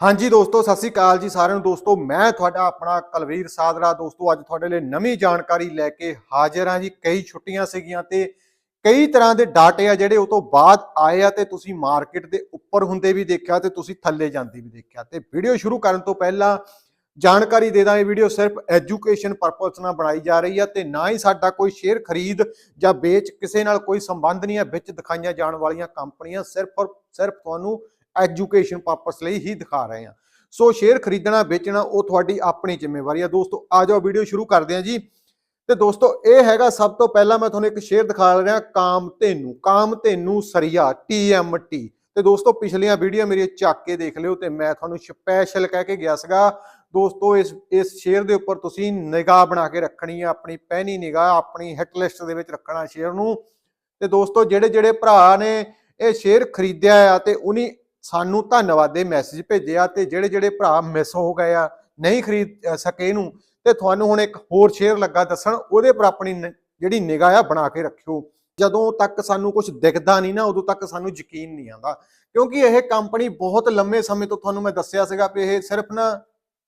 ਹਾਂਜੀ ਦੋਸਤੋ, ਸਤਿ ਸ੍ਰੀ ਅਕਾਲ ਜੀ ਸਾਰਿਆਂ ਨੂੰ। ਦੋਸਤੋ, ਮੈਂ ਤੁਹਾਡਾ ਆਪਣਾ ਕਲਵੀਰ ਸਾਦਰਾ ਦੋਸਤੋ, ਅੱਜ ਤੁਹਾਡੇ ਲਈ ਨਵੀਂ ਜਾਣਕਾਰੀ ਲੈ ਕੇ ਹਾਜ਼ਰ ਹਾਂ ਜੀ। ਕਈ ਛੁੱਟੀਆਂ ਸੀਗੀਆਂ ਤੇ ਕਈ ਤਰ੍ਹਾਂ ਦੇ ਡਾਟੇ ਆ ਜਿਹੜੇ ਉਹ ਤੋਂ ਬਾਅਦ ਆਏ ਆ ਤੇ ਤੁਸੀਂ ਮਾਰਕੀਟ ਦੇ ਉੱਪਰ ਹੁੰਦੇ ਵੀ ਦੇਖਿਆ ਤੇ ਤੁਸੀਂ ਥੱਲੇ ਜਾਂਦੇ ਵੀ ਦੇਖਿਆ। ਤੇ ਵੀਡੀਓ ਸ਼ੁਰੂ ਕਰਨ ਤੋਂ ਪਹਿਲਾਂ ਜਾਣਕਾਰੀ ਦੇ ਦਾਂ ਇਹ ਵੀਡੀਓ ਸਿਰਫ ਐਜੂਕੇਸ਼ਨ ਪਰਪਸ ਨਾਲ ਬਣਾਈ ਜਾ ਰਹੀ ਹੈ ਤੇ ਨਾ ਹੀ ਸਾਡਾ ਕੋਈ ਸ਼ੇਅਰ ਖਰੀਦ ਜਾਂ ਵੇਚ ਕਿਸੇ ਨਾਲ ਕੋਈ ਸੰਬੰਧ ਨਹੀਂ ਹੈ ਵਿੱਚ ਦਿਖਾਈਆਂ ਜਾਣ ਵਾਲੀਆਂ ਕੰਪਨੀਆਂ ਸਿਰਫ ਔਰ ਸਿਰਫ ਤੁਹਾਨੂੰ ਐਜੂਕੇਸ਼ਨ ਪਰਪਸ ਲਈ ਹੀ ਦਿਖਾ ਰਹੇ ਹਾਂ। ਸੋ ਸ਼ੇਅਰ ਖਰੀਦਣਾ, ਵੇਚਣਾ, ਉਹ ਤੁਹਾਡੀ ਆਪਣੀ ਜ਼ਿੰਮੇਵਾਰੀ ਹੈ ਦੋਸਤੋ, ਆ ਜਾਓ ਵੀਡੀਓ ਸ਼ੁਰੂ ਕਰਦੇ ਹਾਂ ਜੀ। ਤੇ ਦੋਸਤੋ, ਇਹ ਹੈਗਾ ਸਭ ਤੋਂ ਪਹਿਲਾਂ ਮੈਂ ਤੁਹਾਨੂੰ ਇੱਕ ਸ਼ੇਅਰ ਦਿਖਾ ਰਿਹਾ ਕਾਮ ਧੇਨੂ। ਕਾਮ ਧੇਨੂ ਸਰੀਆ TMT ਤੇ ਦੋਸਤੋ, ਪਿਛਲੀਆਂ ਵੀਡੀਓ ਮੇਰੀ ਚੱਕ ਕੇ ਦੇਖ ਲਿਓ ਤੇ ਮੈਂ ਤੁਹਾਨੂੰ ਸਪੈਸ਼ਲ ਕਹਿ ਕੇ ਗਿਆ ਸੀਗਾ। ਦੋਸਤੋ, ਇਸ ਇਸ ਸ਼ੇਅਰ ਦੇ ਉੱਪਰ ਤੁਸੀਂ ਨਿਗਾਹ ਬਣਾ ਕੇ ਰੱਖਣੀ ਹੈ ਆਪਣੀ ਪਹਿਨੀ ਨਿਗਾਹ, ਆਪਣੀ ਹਿੱਟ ਲਿਸਟ ਦੇ ਵਿੱਚ ਰੱਖਣਾ ਸ਼ੇਅਰ ਨੂੰ। ਤੇ ਦੋਸਤੋ ਜਿਹੜੇ ਜਿਹੜੇ ਭਰਾ ਨੇ ਇਹ ਸ਼ੇਅਰ ਖਰੀਦਿਆ ਆ ਤੇ ਉਨੀ ਸਾਨੂੰ ਧੰਨਵਾਦ ਦੇ ਮੈਸੇਜ ਭੇਜਿਆ ਤੇ ਜਿਹੜੇ ਜਿਹੜੇ ਭਰਾ ਮਿਸ ਹੋ ਗਏ ਆ, ਨਹੀਂ ਖਰੀਦ ਸਕੇ ਇਹਨੂੰ, ਤੇ ਤੁਹਾਨੂੰ ਹੁਣ ਇੱਕ ਹੋਰ ਸ਼ੇਅਰ ਲੱਗਾ ਦੱਸਣ, ਉਹਦੇ ਪਰ ਆਪਣੀ ਜਿਹੜੀ ਨਿਗਾਹ ਆ ਬਣਾ ਕੇ ਰੱਖਿਓ। ਜਦੋਂ ਤੱਕ ਸਾਨੂੰ ਕੁਝ ਦਿਖਦਾ ਨਹੀਂ ਨਾ, ਉਦੋਂ ਤੱਕ ਸਾਨੂੰ ਯਕੀਨ ਨਹੀਂ ਆਉਂਦਾ। ਕਿਉਂਕਿ ਇਹ ਕੰਪਨੀ ਬਹੁਤ ਲੰਮੇ ਸਮੇਂ ਤੋਂ ਤੁਹਾਨੂੰ ਮੈਂ ਦੱਸਿਆ ਸੀਗਾ ਕਿ ਇਹ ਸਿਰਫ ਨਾ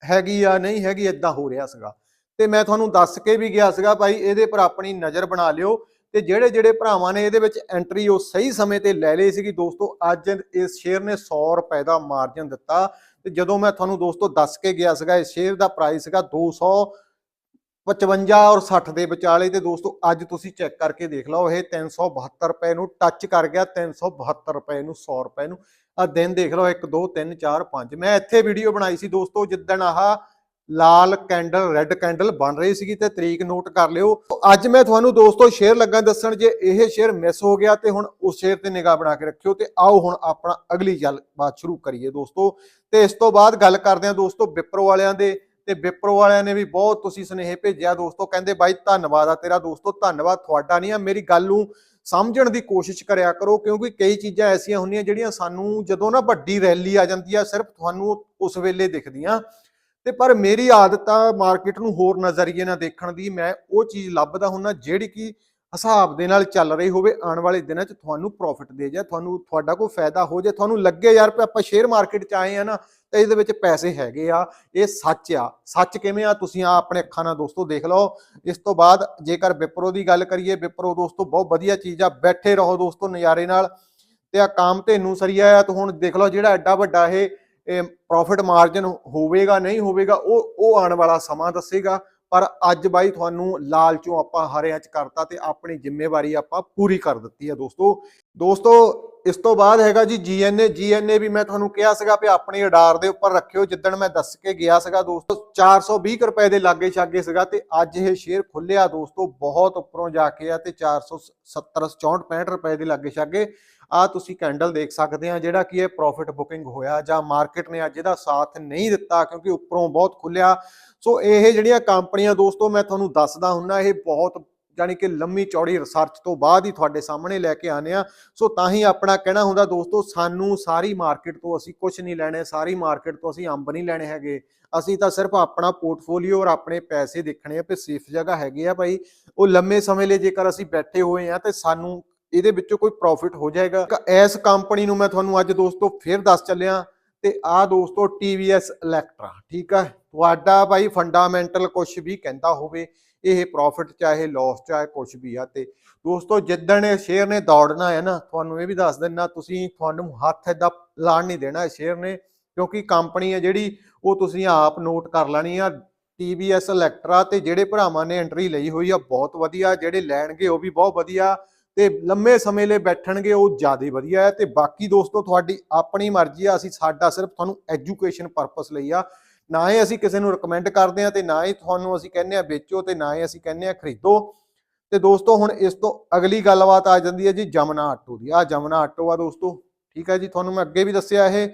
ਹੈਗੀ ਆ, ਨਹੀਂ ਹੈਗੀ ਇਦਾਂ ਹੋ ਰਿਹਾ ਸੀਗਾ। ਤੇ ਮੈਂ ਤੁਹਾਨੂੰ ਦੱਸ ਕੇ ਵੀ ਗਿਆ ਸੀਗਾ, ਭਾਈ ਇਹਦੇ ਪਰ ਆਪਣੀ ਨਜ਼ਰ ਬਣਾ ਲਿਓ। ਤੇ ਜਿਹੜੇ ਜਿਹੜੇ ਭਰਾਵਾਂ ਨੇ ਇਹਦੇ ਵਿੱਚ ਐਂਟਰੀ ਉਹ ਸਹੀ ਸਮੇਂ ਤੇ ਲੈ ਲਈ ਸੀਗੀ ਦੋਸਤੋ, ਅੱਜ ਇਸ ਸ਼ੇਅਰ ਨੇ 100 ਰੁਪਏ ਦਾ ਮਾਰਜਨ ਦਿੱਤਾ। ਤੇ ਜਦੋਂ ਮੈਂ ਤੁਹਾਨੂੰ ਦੋਸਤੋ ਦੱਸ ਕੇ ਗਿਆ ਸੀਗਾ, ਇਸ ਸ਼ੇਅਰ ਦਾ ਪ੍ਰਾਈਸ ਸੀਗਾ 255 ਔਰ 60 ਦੇ ਵਿਚਾਲੇ ਤੇ ਦੋਸਤੋ ਅੱਜ ਤੁਸੀਂ ਚੈੱਕ ਕਰਕੇ ਦੇਖ ਲਓ, ਇਹ 372 ਰੁਪਏ ਨੂੰ ਟੱਚ ਕਰ ਗਿਆ 372 ਰੁਪਏ ਨੂੰ 100 ਰੁਪਏ ਨੂੰ। ਆ ਦਿਨ ਦੇਖ ਲਓ 1 2 3 4 5 ਮੈਂ ਇੱਥੇ ਵੀਡੀਓ ਬਣਾਈ ਸੀ ਦੋਸਤੋ, ਜਿੱਦਣ ਆਹ ਲਾਲ ਕੈਂਡਲ, ਰੈੱਡ ਕੈਂਡਲ ਬਣ ਰਹੀ ਸੀਗੀ ਤੇ ਤਰੀਕ ਨੋਟ ਕਰ ਲਿਓ। ਅੱਜ ਮੈਂ ਤੁਹਾਨੂੰ ਦੋਸਤੋ ਸ਼ੇਅਰ ਲੱਗਾ ਦੱਸਣ ਜੇ ਇਹ ਸ਼ੇਅਰ ਮਿਸ ਹੋ ਗਿਆ ਤੇ ਹੁਣ ਉਸ ਸ਼ੇਅਰ ਤੇ ਨਿਗਾਹ ਬਣਾ ਕੇ ਰੱਖਿਓ ਤੇ ਆਓ ਹੁਣ ਆਪਣਾ ਅਗਲੀ ਗੱਲਬਾਤ ਸ਼ੁਰੂ ਕਰੀਏ ਦੋਸਤੋ। ਤੇ ਇਸ ਤੋਂ ਬਾਅਦ ਗੱਲ ਕਰਦੇ ਹਾਂ ਦੋਸਤੋ ਵਿਪਰੋ ਵਾਲਿਆਂ ਦੇ ਤੇ ਵਿਪਰੋ ਵਾਲਿਆਂ ਨੇ ਵੀ ਬਹੁਤ ਤੁਸੀਂ ਸੁਨੇਹੇ ਭੇਜਿਆ ਦੋਸਤੋ, ਕਹਿੰਦੇ ਬਾਈ ਧੰਨਵਾਦ ਆ ਤੇਰਾ ਦੋਸਤੋ, ਧੰਨਵਾਦ ਤੁਹਾਡਾ ਨਹੀਂ ਆ, ਮੇਰੀ ਗੱਲ ਨੂੰ ਸਮਝਣ ਦੀ ਕੋਸ਼ਿਸ਼ ਕਰਿਆ ਕਰੋ ਕਿਉਂਕਿ ਕਈ ਚੀਜ਼ਾਂ ਐਸੀਆਂ ਹੁੰਦੀਆਂ ਜਿਹੜੀਆਂ ਸਾਨੂੰ ਜਦੋਂ ਨਾ ਵੱਡੀ ਰੈਲੀ ਆ ਜਾਂਦੀ ਆ, ਸਿਰਫ ਤੁਹਾਨੂੰ ਉਸ ਵੇਲੇ ਦਿਖਦੀਆਂ। ਤੇ ਪਰ ਮੇਰੀ ਆਦਤ ਆ ਮਾਰਕੀਟ ਨੂੰ ਹੋਰ ਨਜ਼ਰੀਏ ਨਾਲ ਦੇਖਣ ਦੀ, ਮੈਂ ਉਹ ਚੀਜ਼ ਲੱਭਦਾ ਹੁੰਨਾ ਜਿਹੜੀ ਕਿ ਹਿਸਾਬ ਦੇ ਨਾਲ ਚੱਲ ਰਹੀ ਹੋਵੇ, ਆਉਣ ਵਾਲੇ ਦਿਨਾਂ 'ਚ ਤੁਹਾਨੂੰ ਪ੍ਰੋਫਿਟ ਦੇ ਜਾ ਤੁਹਾਨੂੰ ਤੁਹਾਡਾ ਕੋਈ ਫਾਇਦਾ ਹੋ ਜਾ ਤੁਹਾਨੂੰ ਲੱਗੇ ਯਾਰ ਆਪਾਂ ਸ਼ੇਅਰ ਮਾਰਕੀਟ 'ਚ ਆਏ ਆ ਨਾ, ਤਾਂ ਇਹਦੇ ਵਿੱਚ ਪੈਸੇ ਹੈਗੇ ਆ, ਇਹ ਸੱਚ ਆ। ਸੱਚ ਕਿਵੇਂ ਆ? ਤੁਸੀਂ ਆ ਆਪਣੇ ਅੱਖਾਂ ਨਾਲ ਦੋਸਤੋ ਦੇਖ ਲਓ। ਇਸ ਤੋਂ ਬਾਅਦ ਜੇਕਰ ਵਿਪਰੋ ਦੀ ਗੱਲ ਕਰੀਏ, ਵਿਪਰੋ ਦੋਸਤੋ ਬਹੁਤ ਵਧੀਆ ਚੀਜ਼ ਆ, ਬੈਠੇ ਰਹੋ ਦੋਸਤੋ ਨਜ਼ਾਰੇ ਨਾਲ। ਤੇ ਆ ਕੰਮ ਤੈਨੂੰ ਸਰੀਆ ਆ, ਤੇ ਹੁਣ ਦੇਖ ਲਓ ਜਿਹੜਾ ਐਡਾ ਵੱਡਾ ਇਹ ਪ੍ਰੋਫਿਟ ਮਾਰਜਨ ਹੋਵੇਗਾ, ਨਹੀਂ ਹੋਵੇਗਾ, ਉਹ ਉਹ ਆਉਣ ਵਾਲਾ ਸਮਾਂ ਦੱਸੇਗਾ। ਪਰ ਅੱਜ ਬਾਈ ਤੁਹਾਨੂੰ ਲਾਲਚੋਂ ਆਪਾਂ ਹਰਿਆਂ ਚ ਕਰਤਾ ਤੇ ਆਪਣੀ ਜ਼ਿੰਮੇਵਾਰੀ ਆਪਾਂ ਪੂਰੀ ਕਰ ਦਿੱਤੀ ਹੈ ਦੋਸਤੋ। ਦੋਸਤੋ, ਇਸ ਤੋਂ ਬਾਅਦ ਹੈਗਾ ਜੀ ਜੀਐਨਏ ਜੀਐਨਏ ਵੀ ਮੈਂ ਤੁਹਾਨੂੰ ਕਿਹਾ ਸੀਗਾ ਵੀ ਆਪਣੀ ਅਡਾਰ ਦੇ ਉੱਪਰ ਰੱਖਿਓ, ਜਿੱਦਣ ਮੈਂ ਦੱਸ ਕੇ ਗਿਆ ਸੀਗਾ ਦੋਸਤੋ 420 ਕੁ ਰੁਪਏ ਦੇ ਲਾਗੇ ਛਾਗੇ ਸੀਗਾ ਤੇ ਅੱਜ ਇਹ ਸ਼ੇਅਰ ਖੁੱਲਿਆ ਦੋਸਤੋ, ਬਹੁਤ ਉੱਪਰੋਂ ਜਾ ਕੇ ਆ ਤੇ 470 64 65 ਰੁਪਏ ਦੇ ਲਾਗੇ ਛਾਗੇ ਆ ਤੁਸੀਂ ਕੈਂਡਲ ਦੇਖ ਸਕਦੇ ਆ ਜਿਹੜਾ ਕਿ ਇਹ ਪ੍ਰੋਫਿਟ ਬੁਕਿੰਗ ਹੋਇਆ ਜਾਂ ਮਾਰਕੀਟ ਨੇ ਅੱਜ ਇਹਦਾ ਸਾਥ ਨਹੀਂ ਦਿੱਤਾ ਕਿਉਂਕਿ ਉੱਪਰੋਂ ਬਹੁਤ ਖੁੱਲਿਆ ਸੋ ਇਹ ਜਿਹੜੀਆਂ ਕੰਪਨੀਆਂ, ਦੋਸਤੋ, ਮੈਂ ਤੁਹਾਨੂੰ ਦੱਸਦਾ ਹੁੰਨਾ, ਇਹ ਬਹੁਤ ਯਾਨੀ ਕਿ ਲੰਮੀ ਚੌੜੀ ਰਿਸਰਚ ਤੋਂ ਬਾਅਦ ਹੀ ਤੁਹਾਡੇ ਸਾਹਮਣੇ ਲੈ ਕੇ ਆਨੇ ਆ ਸੋ ਤਾਂ ਹੀ ਆਪਣਾ ਕਹਿਣਾ ਹੁੰਦਾ, ਦੋਸਤੋ, ਸਾਨੂੰ ਸਾਰੀ ਮਾਰਕੀਟ ਤੋਂ ਅਸੀਂ ਕੁਝ ਨਹੀਂ ਲੈਣੇ, ਸਾਰੀ ਮਾਰਕੀਟ ਤੋਂ ਅਸੀਂ ਅੰਬ ਨਹੀਂ ਲੈਣੇ ਹੈਗੇ। ਅਸੀਂ ਤਾਂ ਸਿਰਫ ਆਪਣਾ ਪੋਰਟਫੋਲੀਓ ਔਰ ਆਪਣੇ ਪੈਸੇ ਦੇਖਣੇ ਆ ਕਿ ਸੇਫ ਜਗ੍ਹਾ ਹੈਗੇ ਆ ਭਾਈ। ਉਹ ਲੰਮੇ ਸਮੇਂ ਲਈ ਜੇਕਰ ਅਸੀਂ ਬੈਠੇ ਹੋਏ ਆ ਤੇ ਸਾਨੂੰ ਇਹਦੇ ਵਿੱਚੋਂ ਕੋਈ ਪ੍ਰੋਫਿਟ ਹੋ ਜਾਏਗਾ। ਇਸ ਕੰਪਨੀ ਨੂੰ ਮੈਂ ਤੁਹਾਨੂੰ ਅੱਜ ਦੋਸਤੋ ਫਿਰ ਦੱਸ ਚੱਲਿਆ ਤੇ ਆ ਦੋਸਤੋ TVS ਇਲੈਕਟਰਾ ਠੀਕ ਆ? ਤੁਹਾਡਾ ਭਾਈ ਫੰਡਾਮੈਂਟਲ ਕੁਝ ਵੀ ਕਹਿੰਦਾ ਹੋਵੇ, ਇਹ ਪ੍ਰੋਫਿਟ ਚਾਹੇ ਲਾਸ ਚਾਹੇ ਕੁਝ ਵੀ ਆ ਤੇ ਦੋਸਤੋ ਜਿੱਦਣ ਇਹ ਸ਼ੇਅਰ ਨੇ ਦੌੜਨਾ ਹੈ ਨਾ, ਤੁਹਾਨੂੰ ਇਹ ਵੀ ਦੱਸ ਦਿੰਨਾ, ਤੁਸੀਂ ਤੁਹਾਨੂੰ ਹੱਥ ਏਦਾਂ ਲਾਣ ਨਹੀਂ ਦੇਣਾ ਇਸ ਸ਼ੇਅਰ ਨੇ, ਕਿਉਂਕਿ ਕੰਪਨੀ ਹੈ ਜਿਹੜੀ, ਉਹ ਤੁਸੀਂ ਆਪ ਨੋਟ ਕਰ ਲੈਣੀ ਆ। TVS ਇਲੈਕਟਰਾ ਤੇ ਜਿਹੜੇ ਭਰਾਵਾਂ ਨੇ ਐਂਟਰੀ ਲਈ ਹੋਈ ਆ, ਬਹੁਤ ਵਧੀਆ, ਜਿਹੜੇ ਲੈਣਗੇ ਉਹ ਵੀ ਬਹੁਤ ਵਧੀਆ। ਤੇ ਲੰਮੇ ਸਮੇਂ ਲਈ ਬੈਠਣਗੇ, ਉਹ ਜ਼ਿਆਦਾ ਵਧੀਆ ਹੈ। ਤੇ ਬਾਕੀ ਦੋਸਤੋ, ਤੁਹਾਡੀ ਆਪਣੀ ਮਰਜ਼ੀ ਆ, ਅਸੀਂ ਸਾਡਾ ਸਿਰਫ ਤੁਹਾਨੂੰ ਐਜੂਕੇਸ਼ਨ ਪਰਪਸ ਲਈ ਆ। ਨਾ ਹੀ ਅਸੀਂ ਕਿਸੇ ਨੂੰ ਰეკਮੈਂਡ ਕਰਦੇ ਆ ਤੇ ਨਾ ਹੀ ਤੁਹਾਨੂੰ ਅਸੀਂ ਕਹਿੰਦੇ ਆ ਵੇਚੋ ਤੇ ਨਾ ਹੀ ਅਸੀਂ ਕਹਿੰਦੇ ਆ ਖਰੀਦੋ। ਤੇ ਦੋਸਤੋ, ਹੁਣ ਇਸ ਤੋਂ ਅਗਲੀ ਗੱਲਬਾਤ ਆ ਜਾਂਦੀ ਹੈ ਜੀ ਜਮਨਾ ਆਟੋ ਦੀ। ਆ ਜਮਨਾ ਆਟੋ ਆ ਦੋਸਤੋ, ਠੀਕ ਹੈ ਜੀ, ਤੁਹਾਨੂੰ ਮੈਂ ਅੱਗੇ ਵੀ ਦੱਸਿਆ ਇਹ।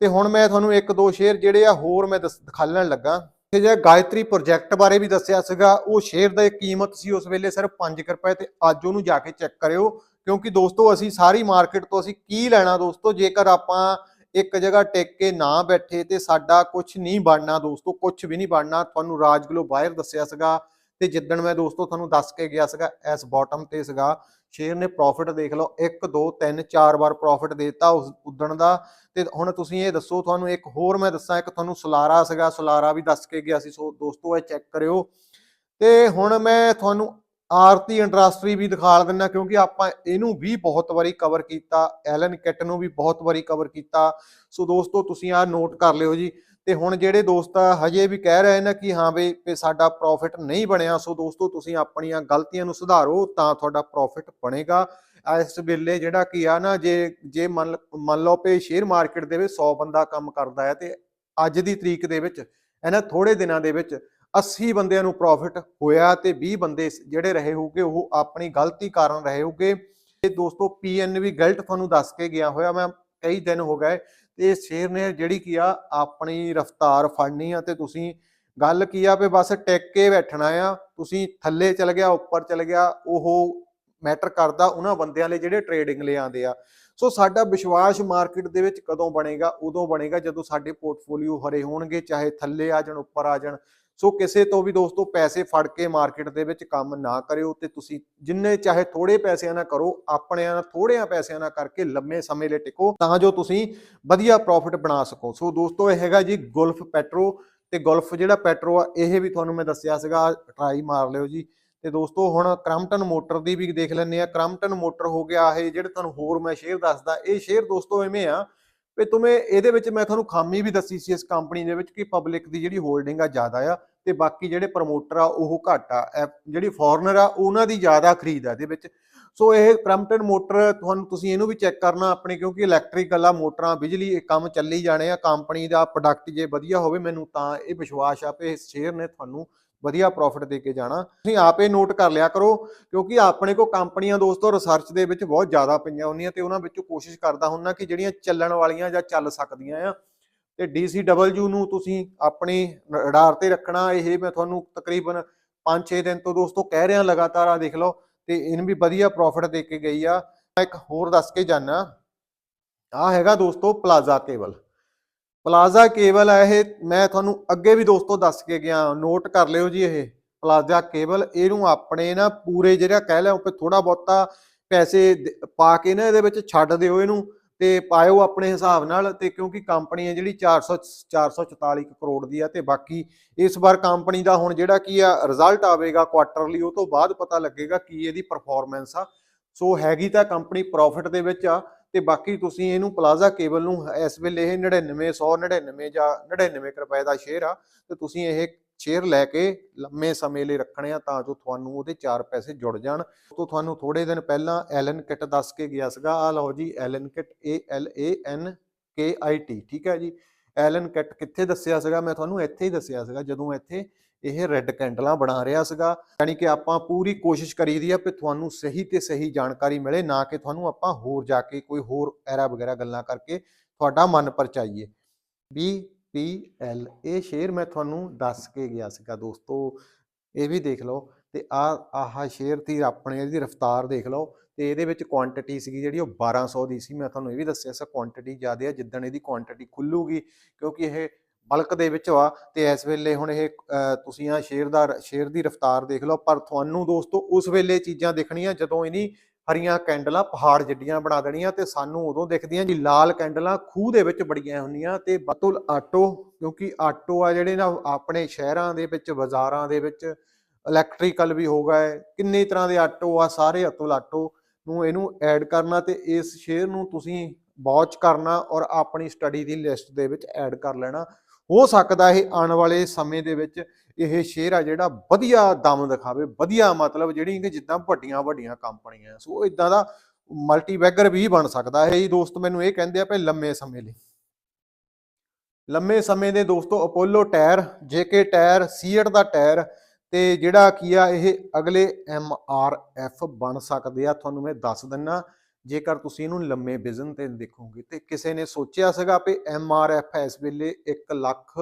ਤੇ ਹੁਣ ਮੈਂ ਤੁਹਾਨੂੰ ਇੱਕ ਦੋ ਸ਼ੇਅਰ ਜਿਹੜੇ ਆ ਹੋਰ ਮੈਂ ਦੱਸ- ਦਿਖਾਲਣ ਲੱਗਾ। ਤੇ ਜਿਹੜਾ ਗਾਇਤਰੀ ਪ੍ਰੋਜੈਕਟ ਬਾਰੇ ਵੀ ਦੱਸਿਆ ਸੀਗਾ, ਉਹ ਸ਼ੇਅਰ ਦੀ ਕੀਮਤ ਸੀ, ਉਸ ਵੇਲੇ ਸਿਰਫ 5 ਰੁਪਏ ਤੇ ਅੱਜ ਉਹਨੂੰ ਜਾ ਕੇ ਚੈੱਕ ਕਰਿਓ, ਕਿਉਂਕਿ ਦੋਸਤੋ ਅਸੀਂ ਸਾਰੀ ਮਾਰਕੀਟ ਤੋਂ ਅਸੀਂ ਕੀ ਲੈਣਾ ਦੋਸਤੋ? ਜੇਕਰ ਆਪਾਂ ਇੱਕ ਜਗ੍ਹਾ ਟਿਕ ਕੇ ਨਾ ਬੈਠੇ ਤੇ ਸਾਡਾ ਕੁਝ ਨਹੀਂ ਬਣਨਾ ਦੋਸਤੋ ਕੁਝ ਵੀ ਨਹੀਂ ਬਣਨਾ, ਤੁਹਾਨੂੰ ਰਾਜ ਗਲੋ ਬਾਹਰ ਦੱਸਿਆ ਸੀਗਾ ਤੇ ਜਿੱਦਣ ਮੈਂ ਦੋਸਤੋ ਤੁਹਾਨੂੰ ਦੱਸ ਕੇ ਗਿਆ ਸੀਗਾ ਇਸ ਬਾਟਮ ਤੇ ਸੀਗਾ ਸ਼ੇਅਰ ਨੇ ਪ੍ਰੋਫਿਟ ਦੇਖ ਲਓ 1 2 3 4 ਵਾਰ ਪ੍ਰੋਫਿਟ ਦਿੱਤਾ ਉਸ ਉਦਣ ਦਾ। ਤੇ ਹੁਣ ਤੁਸੀਂ ਇਹ ਦੱਸੋ, ਤੁਹਾਨੂੰ ਇੱਕ ਹੋਰ ਮੈਂ ਦੱਸਾਂ, ਇੱਕ ਤੁਹਾਨੂੰ ਸੁਲਾਰਾ ਸੀਗਾ ਸੁਲਾਰਾ ਵੀ ਦੱਸ ਕੇ ਗਿਆ ਸੀ, ਸੋ ਦੋਸਤੋ ਇਹ ਚੈੱਕ ਕਰਿਓ। ਤੇ ਹੁਣ ਮੈਂ ਤੁਹਾਨੂੰ ਆਰਤੀ ਇੰਡਸਟਰੀ ਵੀ ਦਿਖਾ ਦਿੰਦਾ ਕਿਉਂਕਿ ਆਪਾਂ ਇਹਨੂੰ ਵੀ ਬਹੁਤ ਵਾਰੀ ਕਵਰ ਕੀਤਾ ਐਲਨ ਕਿਟ ਨੂੰ ਵੀ ਬਹੁਤ ਵਾਰੀ ਕਵਰ ਕੀਤਾ। ਸੋ ਦੋਸਤੋ ਤੁਸੀਂ ਆਹ ਨੋਟ ਕਰ ਲਿਓ ਜੀ। ਤੇ ਹੁਣ ਜਿਹੜੇ ਦੋਸਤ ਹਜੇ ਵੀ ਕਹਿ ਰਹੇ ਨੇ ਕਿ ਹਾਂ ਬਈ ਵੀ ਸਾਡਾ ਪ੍ਰੋਫਿਟ ਨਹੀਂ ਬਣਿਆ, ਸੋ ਦੋਸਤੋ ਤੁਸੀਂ ਆਪਣੀਆਂ ਗਲਤੀਆਂ ਨੂੰ ਸੁਧਾਰੋ ਤਾਂ ਤੁਹਾਡਾ ਪ੍ਰੋਫਿਟ ਬਣੇਗਾ। ਇਸ ਵੇਲੇ ਜਿਹੜਾ ਕੀ ਆ ਨਾ, ਜੇ ਜੇ ਮੰਨ ਮੰਨ ਲਓ ਪਏ ਸ਼ੇਅਰ ਮਾਰਕੀਟ ਦੇ ਵਿੱਚ 100 ਬੰਦਾ ਕੰਮ ਕਰਦਾ ਹੈ ਤੇ ਅੱਜ ਦੀ ਤਰੀਕ ਦੇ ਵਿੱਚ ਇਹਨਾਂ ਥੋੜੇ ਦਿਨਾਂ ਦੇ ਵਿੱਚ 80 ਬੰਦਿਆਂ ਨੂੰ ਪ੍ਰੋਫਿਟ ਹੋਇਆ ਤੇ 20 ਬੰਦੇ ਜਿਹੜੇ ਰਹੇ ਹੋਗੇ ਉਹ ਆਪਣੀ ਗਲਤੀ ਕਾਰਨ ਰਹੇ ਹੋਗੇ ਤੇ ਦੋਸਤੋ ਪੀਐਨਬੀ ਗਲਟ ਤੁਹਾਨੂੰ ਦੱਸ ਕੇ ਗਿਆ ਹੋਇਆ, ਮੈਂ ਕਈ ਦਿਨ ਹੋ ਗਏ ਤੇ ਸ਼ੇਰ ਨੇ ਜਿਹੜੀ ਕੀ ਆ, ਆਪਣੀ ਰਫਤਾਰ ਫੜਨੀ ਆ ਤੇ ਤੁਸੀਂ ਗੱਲ ਕੀ ਆ ਵੀ ਬਸ ਟਿਕ ਕੇ ਬੈਠਣਾ ਆ, ਤੁਸੀਂ ਥੱਲੇ ਚਲ ਗਿਆ, ਉੱਪਰ ਚਲ ਗਿਆ, ਉਹ ਮੈਟਰ ਕਰਦਾ ਉਹਨਾਂ ਬੰਦਿਆਂ ਲਈ ਜਿਹੜੇ ਟ੍ਰੇਡਿੰਗ ਲਈ ਆਉਂਦੇ ਆ। ਸੋ ਸਾਡਾ ਵਿਸ਼ਵਾਸ ਮਾਰਕੀਟ ਦੇ ਵਿੱਚ ਕਦੋਂ ਬਣੇਗਾ, ਉਦੋਂ ਬਣੇਗਾ ਜਦੋਂ ਸਾਡੇ ਪੋਰਟਫੋਲੀਓ ਹਰੇ ਹੋਣਗੇ, ਚਾਹੇ ਥੱਲੇ ਆ ਜਾਣ, ਉੱਪਰ ਆ ਜਾਣ। ਸੋ ਕਿਸੇ ਤੋਂ ਵੀ ਦੋਸਤੋ ਪੈਸੇ ਫੜ ਕੇ ਮਾਰਕੀਟ ਦੇ ਵਿੱਚ ਕੰਮ ਨਾ ਕਰਿਓ ਤੇ ਤੁਸੀਂ ਜਿੰਨੇ ਚਾਹੇ ਥੋੜੇ ਪੈਸਿਆਂ ਨਾਲ ਕਰੋ, ਆਪਣਿਆਂ ਨਾਲ ਥੋੜਿਆਂ ਪੈਸਿਆਂ ਨਾਲ ਕਰਕੇ ਲੰਮੇ ਸਮੇਂ ਲਈ ਟਿਕੋ ਤਾਂ ਜੋ ਤੁਸੀਂ ਵਧੀਆ ਪ੍ਰੋਫਿਟ ਬਣਾ ਸਕੋ। ਸੋ ਦੋਸਤੋ ਇਹ ਹੈਗਾ ਜੀ ਗੋਲਫ ਪੈਟਰੋ ਤੇ ਗੋਲਫ ਜਿਹੜਾ ਪੈਟਰੋ ਆ, ਇਹ ਵੀ ਤੁਹਾਨੂੰ ਮੈਂ ਦੱਸਿਆ ਸੀਗਾ ਟਰਾਈ ਮਾਰ ਲਿਓ ਜੀ। ਤੇ ਦੋਸਤੋ ਹੁਣ ਕ੍ਰਮਟਨ ਮੋਟਰ ਦੀ ਵੀ ਦੇਖ ਲੈਂਦੇ ਆ ਕ੍ਰਮਟਨ ਮੋਟਰ ਹੋ ਗਿਆ ਇਹ, ਜਿਹੜੇ ਤੁਹਾਨੂੰ ਹੋਰ ਮੈਂ ਸ਼ੇਅਰ ਦੱਸਦਾ, ਇਹ ਸ਼ੇਅਰ ਦੋਸਤੋ ਐਵੇਂ ਆ ਵੀ ਤੁਮੇ ਇਹਦੇ ਵਿੱਚ ਮੈਂ ਤੁਹਾਨੂੰ ਖਾਮੀ ਵੀ ਦੱਸੀ ਸੀ ਇਸ ਕੰਪਨੀ ਦੇ ਵਿੱਚ ਕਿ ਪਬਲਿਕ ਦੀ ਜਿਹੜੀ ਹੋਲਡਿੰਗ ਆ ਜ਼ਿਆਦਾ ਆ ਤੇ ਬਾਕੀ ਜਿਹੜੇ ਪ੍ਰਮੋਟਰ ਆ ਉਹ ਘੱਟ ਆ। ਜਿਹੜੀ ਫੋਰਨਰ ਆ ਉਹਨਾਂ ਦੀ ਜ਼ਿਆਦਾ ਖਰੀਦ ਆ ਇਹਦੇ ਵਿੱਚ। ਸੋ ਇਹ ਕ੍ਰਮਟਨ ਮੋਟਰ ਤੁਹਾਨੂੰ ਤੁਸੀਂ ਇਹਨੂੰ ਵੀ ਚੈੱਕ ਕਰਨਾ ਆਪਣੇ ਕਿਉਂਕਿ ਇਲੈਕਟ੍ਰੀਕਲ ਆ, ਮੋਟਰਾਂ, ਬਿਜਲੀ ਇਹ ਕੰਮ ਚੱਲੀ ਜਾਣੇ ਆ। ਕੰਪਨੀ ਦਾ ਪ੍ਰੋਡਕਟ ਜੇ ਵਧੀਆ ਹੋਵੇ ਮੈਨੂੰ ਤਾਂ ਇਹ ਵਿਸ਼ਵਾਸ ਆ ਕਿ ਇਸ ਸ਼ੇਅਰ ਨੇ ਤੁਹਾਨੂੰ ਵਧੀਆ ਪ੍ਰੋਫਿਟ ਦੇ ਕੇ ਜਾਣਾ। ਤੁਸੀਂ ਆਪੇ ਨੋਟ ਕਰ ਲਿਆ ਕਰੋ, ਕਿਉਂਕਿ ਆਪਣੇ ਕੋ ਕੰਪਨੀਆਂ ਦੋਸਤੋ ਰਿਸਰਚ ਦੇ ਵਿੱਚ ਬਹੁਤ ਜ਼ਿਆਦਾ ਪਈਆਂ ਹੁੰਦੀਆਂ ਤੇ ਉਹਨਾਂ ਵਿੱਚੋਂ ਕੋਸ਼ਿਸ਼ ਕਰਦਾ ਹੁੰਨਾ ਕਿ ਜਿਹੜੀਆਂ ਚੱਲਣ ਵਾਲੀਆਂ ਜਾਂ ਚੱਲ ਸਕਦੀਆਂ ਆ। ਤੇ DCW ਨੂੰ ਤੁਸੀਂ ਆਪਣੇ ਰਡਾਰ ਤੇ ਰੱਖਣਾ, ਇਹ ਮੈਂ ਤੁਹਾਨੂੰ ਤਕਰੀਬਨ 5-6 ਦਿਨ ਤੋਂ ਦੋਸਤੋ ਕਹਿ ਰਿਹਾ, ਲਗਾਤਾਰ ਆ ਦੇਖ ਲਓ ਤੇ ਇਹਨ ਵੀ ਵਧੀਆ ਪ੍ਰੋਫਿਟ ਦੇ ਕੇ ਗਈ ਆ। ਮੈਂ ਇੱਕ ਹੋਰ ਦੱਸ ਕੇ ਜਾਣਾ ਆ ਹੈਗਾ ਦੋਸਤੋ ਪਲਾਜ਼ਾ ਕੇਬਲ ਪਲਾਜ਼ਾ ਕੇਬਲ ਹੈ ਇਹ, ਮੈਂ ਤੁਹਾਨੂੰ ਅੱਗੇ ਵੀ ਦੋਸਤੋ ਦੱਸ ਕੇ ਗਿਆ ਨੋਟ ਕਰ ਲਿਓ ਜੀ ਇਹ। ਪਲਾਜ਼ਾ ਕੇਬਲ, ਇਹਨੂੰ ਆਪਣੇ ਨਾ ਪੂਰੇ ਜਿਹੜਾ ਕਹਿ ਲਿਆ ਕਿ ਥੋੜਾ ਬਹੁਤਾ ਪੈਸੇ ਪਾ ਕੇ ਨਾ ਇਹਦੇ ਵਿੱਚ ਛੱਡ ਦਿਓ ਇਹਨੂੰ ਤੇ ਪਾਇਓ ਆਪਣੇ ਹਿਸਾਬ ਨਾਲ ਤੇ ਕਿਉਂਕਿ ਕੰਪਨੀ ਹੈ ਜਿਹੜੀ 400 444 ਕੁ ਕਰੋੜ ਦੀ ਆ ਤੇ ਬਾਕੀ ਇਸ ਵਾਰ ਕੰਪਨੀ ਦਾ ਹੁਣ ਜਿਹੜਾ ਕੀ ਆ ਰਿਜ਼ਲਟ ਆਵੇਗਾ ਕੁਆਟਰਲੀ ਉਹ ਤੋਂ ਬਾਅਦ ਪਤਾ ਲੱਗੇਗਾ ਕੀ ਇਹਦੀ ਪਰਫਾਰਮੈਂਸ ਆ। ਸੋ ਹੈਗੀ ਤਾਂ ਕੰਪਨੀ ਪ੍ਰੋਫਿਟ ਦੇ ਵਿੱਚ ਆ। ਤੇ ਬਾਕੀ ਤੁਸੀਂ ਇਹਨੂੰ ਪਲਾਜ਼ਾ ਕੇਬਲ ਨੂੰ ਇਸ ਵੇਲੇ ਇਹ 9999 ਜਾਂ 99 ਰੁਪਏ ਦਾ ਸ਼ੇਅਰ ਆ, ਤੇ ਤੁਸੀਂ ਇਹ ਸ਼ੇਅਰ ਲੈ ਕੇ ਲੰਮੇ ਸਮੇਂ ਲਈ ਰੱਖਣੇ ਆ ਤਾਂ ਜੋ ਤੁਹਾਨੂੰ ਉਹਦੇ 4 ਪੈਸੇ ਜੁੜ ਜਾਣ। ਤੋਂ ਤੁਹਾਨੂੰ ਥੋੜੇ ਦਿਨ ਪਹਿਲਾਂ ਐਲਨ ਕਿਟ ਦੱਸ ਕੇ ਗਿਆ ਸੀਗਾ। ਆ ਲਓ ਜੀ, Alankit A L A N K I T ਠੀਕ ਹੈ ਜੀ? ਐਲਨ ਕਿਟ ਕਿੱਥੇ ਦੱਸਿਆ ਸੀਗਾ? ਮੈਂ ਤੁਹਾਨੂੰ ਇੱਥੇ ਹੀ ਦੱਸਿਆ ਸੀਗਾ, ਜਦੋਂ ਇੱਥੇ ਇਹ ਰੈੱਡ ਕੈਂਡਲਾਂ ਬਣਾ ਰਿਹਾ ਸੀਗਾ। ਯਾਨੀ ਕਿ ਆਪਾਂ ਪੂਰੀ ਕੋਸ਼ਿਸ਼ ਕਰੀਦੀ ਆ ਕਿ ਤੁਹਾਨੂੰ ਸਹੀ ਤੇ ਸਹੀ ਜਾਣਕਾਰੀ ਮਿਲੇ, ਨਾ ਕਿ ਤੁਹਾਨੂੰ ਆਪਾਂ ਹੋਰ ਜਾ ਕੇ ਕੋਈ ਹੋਰ ਐਰਾ ਵਗੈਰਾ ਗੱਲਾਂ ਕਰਕੇ ਤੁਹਾਡਾ ਮਨ ਪਰਚਾਈਏ। ਬੀ ਪੀ ਐਲ ਇਹ ਸ਼ੇਅਰ ਮੈਂ ਤੁਹਾਨੂੰ ਦੱਸ ਕੇ ਗਿਆ ਸੀਗਾ ਦੋਸਤੋ। ਇਹ ਵੀ ਦੇਖ ਲਓ ਤੇ ਆ, ਆਹ ਸ਼ੇਅਰ ਦੀ ਆਪਣੇ ਇਹਦੀ ਰਫਤਾਰ ਦੇਖ ਲਓ ਤੇ ਇਹਦੇ ਵਿੱਚ ਕੁਆਂਟੀਟੀ ਸੀਗੀ ਜਿਹੜੀ ਉਹ 1200 ਦੀ ਸੀ। ਮੈਂ ਤੁਹਾਨੂੰ ਇਹ ਵੀ ਦੱਸਿਆ ਸੀ ਕੁਆਂਟੀਟੀ ਜ਼ਿਆਦਾ ਆ, ਜਿੱਦਣ ਇਹਦੀ ਕੁਆਂਟੀਟੀ ਖੁੱਲੂਗੀ ਕਿਉਂਕਿ ਇਹ ਬਲਕ ਦੇ ਵਿੱਚ ਆ ਤੇ ਇਸ ਵੇਲੇ ਹੁਣ ਇਹ ਤੁਸੀਂ ਆ ਸ਼ੇਰ ਦਾ ਸ਼ੇਅਰ ਦੀ ਰਫਤਾਰ ਦੇਖ ਲਓ, ਪਰ ਤੁਹਾਨੂੰ ਦੋਸਤੋ ਉਸ ਵੇਲੇ ਚੀਜ਼ਾਂ ਦਿਖਣੀਆਂ ਜਦੋਂ ਇਹਨੀ ਹਰੀਆਂ ਕੈਂਡਲਾਂ ਪਹਾੜ ਜਿੱਡੀਆਂ ਬਣਾ ਦੇਣੀਆਂ ਤੇ ਸਾਨੂੰ ਉਦੋਂ ਦਿਖਦੀਆਂ ਜੀ ਲਾਲ ਕੈਂਡਲਾਂ ਖੂਹ ਦੇ ਵਿੱਚ ਬੜੀਆਂ ਹੁੰਦੀਆਂ ਤੇ ਬਤੁਲ ਆਟੋ, ਕਿਉਂਕਿ ਆਟੋ ਆ ਜਿਹੜੇ ਨਾ ਆਪਣੇ ਸ਼ਹਿਰਾਂ ਦੇ ਵਿੱਚ, ਬਾਜ਼ਾਰਾਂ ਦੇ ਵਿੱਚ ਇਲੈਕਟ੍ਰੀਕਲ ਵੀ ਹੋ ਗਏ, ਕਿੰਨੇ ਤਰ੍ਹਾਂ ਦੇ ਆਟੋ ਆ, ਸਾਰੇ ਅਤੁਲ ਆਟੋ ਨੂੰ ਇਹਨੂੰ ਐਡ ਕਰਨਾ ਤੇ ਇਸ ਸ਼ੇਅਰ ਨੂੰ ਤੁਸੀਂ ਵਾਚ ਕਰਨਾ ਔਰ ਆਪਣੀ ਸਟੱਡੀ ਦੀ ਲਿਸਟ ਦੇ ਵਿੱਚ ਐਡ ਕਰ ਲੈਣਾ। ਹੋ ਸਕਦਾ ਇਹ ਆਉਣ ਵਾਲੇ ਸਮੇਂ ਦੇ ਵਿੱਚ ਇਹ ਸ਼ੇਅਰ ਆ ਜਿਹੜਾ ਵਧੀਆ ਦਮ ਦਿਖਾਵੇ, ਵਧੀਆ ਮਤਲਬ ਜਿਹੜੀ ਕਿ ਜਿੱਦਾਂ ਵੱਡੀਆਂ ਵੱਡੀਆਂ ਕੰਪਨੀਆਂ ਸੋ ਇਦਾਂ ਦਾ ਮਲਟੀਬੈਗਰ ਵੀ ਬਣ ਸਕਦਾ ਹੈ। ਇਹ ਦੋਸਤ ਮੈਨੂੰ ਇਹ ਕਹਿੰਦੇ ਆ ਭਈ ਲੰਮੇ ਸਮੇਂ ਲਈ। ਲੰਮੇ ਸਮੇਂ ਦੇ ਦੋਸਤੋ Apollo tyre JK tyre CEAT ਦਾ ਟਾਇਰ ਤੇ ਜਿਹੜਾ ਕੀ ਆ, ਇਹ ਅਗਲੇ ਐਮ ਆਰ ਐਫ ਬਣ ਸਕਦੇ ਆ। ਤੁਹਾਨੂੰ ਮੈਂ ਦੱਸ ਦਿੰਨਾ ਜੇਕਰ ਤੁਸੀਂ ਇਹਨੂੰ ਲੰਮੇ ਵਿਜ਼ਨ ਤੇ ਦੇਖੋਗੇ ਤੇ ਕਿਸੇ ਨੇ ਸੋਚਿਆ ਸੀਗਾ ਵੀ ਐਮ ਆਰ ਐਫ ਇਸ ਵੇਲੇ 1 ਲੱਖ